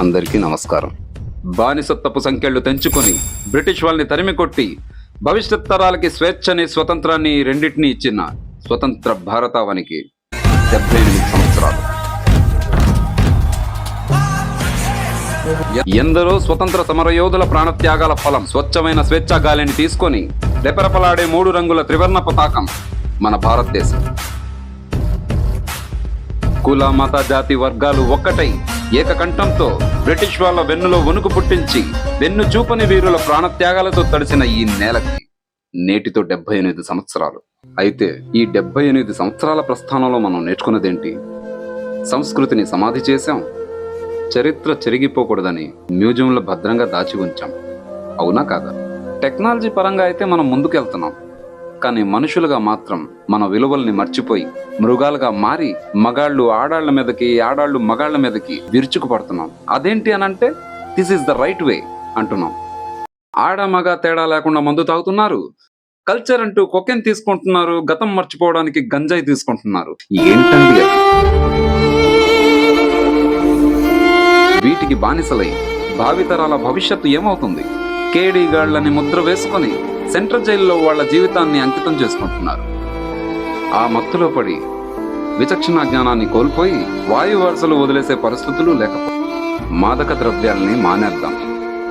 అందరికీ నమస్కారం. బానిసత్వపు సంఖ్యలు తెంచుకొని బ్రిటిష్ వాళ్ళని తరిమి కొట్టి భవిష్యత్ తరాలకి స్వేచ్ఛని స్వతంత్రాన్ని రెండింటినీ ఇచ్చిన స్వతంత్ర భారతావనికి డెబ్బై ఎనిమిది సంవత్సరాలు. ఎందరో స్వతంత్ర సమరయోధుల ప్రాణత్యాగాల ఫలం స్వచ్ఛమైన స్వేచ్ఛా గాలిని తీసుకొని రెపరెపలాడే మూడు రంగుల త్రివర్ణ పతాకం మన భారతదేశం. కుల మత జాతి వర్గాలు ఒక్కటై ఏకకంఠంతో బ్రిటిష్ వాళ్ళ వెన్నులో వణుకు పుట్టించి వెన్ను చూపని వీరుల ప్రాణత్యాగాలతో తడిసిన ఈ నేలకి నేటితో డెబ్బై ఎనిమిది సంవత్సరాలు. అయితే ఈ డెబ్బై ఎనిమిది సంవత్సరాల ప్రస్థానంలో మనం నేర్చుకున్నదేంటి? సంస్కృతిని సమాధి చేశాం. చరిత్ర చెరిగిపోకూడదని మ్యూజియంలో భద్రంగా దాచి ఉంచాం. అవునా కాదా? టెక్నాలజీ పరంగా అయితే మనం ముందుకెళ్తున్నాం. కానీ మనుషులుగా మాత్రం మన విలువల్ని మర్చిపోయి మృగాలుగా మారి మగాళ్ళు ఆడాళ్ళ మీదకి ఆడాళ్ళు మగాళ్ళ మీదకి విరుచుకు పడుతున్నాం అదేంటి అంటే this is the right way అంటున్నాం. ఆడ మగ తేడా లేకుండా మందు తాగుతున్నారు. కల్చర్ అంటూ కొకెన్ తీసుకుంటున్నారు. గతం మర్చిపోవడానికి గంజాయి తీసుకుంటున్నారు. ఏంటండి వీటికి బానిసలై భావితరాల భవిష్యత్తు ఏమవుతుంది? కేడీ గాళ్ళని ముద్ర వేసుకొని సెంట్రల్ జైల్లో వాళ్ళ జీవితాన్ని అంకితం చేసుకుంటున్నారు. ఆ మత్తులో పడి విచక్షణ జ్ఞానాన్ని కోల్పోయి వాయు వరుసలు వదిలేసే పరిస్థితులు లేకపోతే మాదక ద్రవ్యాల్ని మానేద్దాం.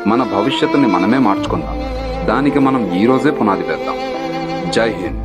మన భవిష్యత్తుని మనమే మార్చుకుందాం. దానికి మనం ఈరోజే పునాది పెద్దాం జై హింద్.